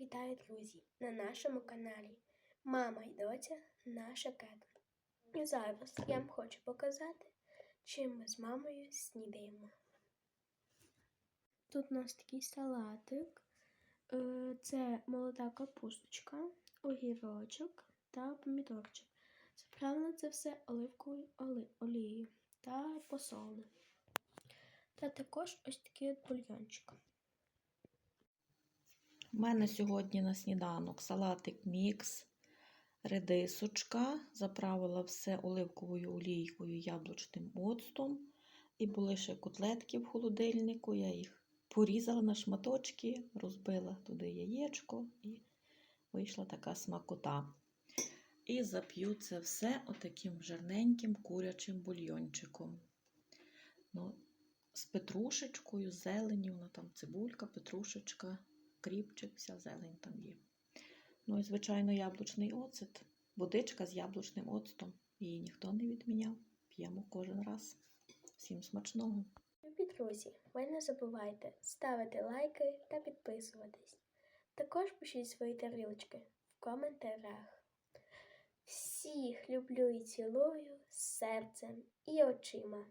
вітаю, друзі! На нашому каналі Мама і доця наша кета. І зараз я вам хочу показати, чим ми з мамою снідаємо. Тут у нас такий салатик. Е, Це молода капусточка, огірочок та помідорчик. Заправлено це все оливковою олією та посолено. Та також ось такий от бульйончик. У мене сьогодні на сніданок салатик мікс, редисочка, заправила все оливковою олійкою, яблучним оцтом. І були ще котлетки в холодильнику. Я їх порізала на шматочки, розбила туди яєчко і вийшла така смакота. І зап'ю це все отаким жирненьким курячим бульйончиком. Ну, з петрушечкою, зеленю, вона там цибулька, петрушечка, кріпчик, вся зелень там є. Ну і, звичайно, яблучний оцет, водичка з яблучним оцтом. Її ніхто не відміняв. П'ємо кожен раз. Всім смачного! Любі друзі, ви не забувайте ставити лайки та підписуватись. Також пишіть свої тарілочки в коментарях. Всіх люблю і цілую серцем і очима.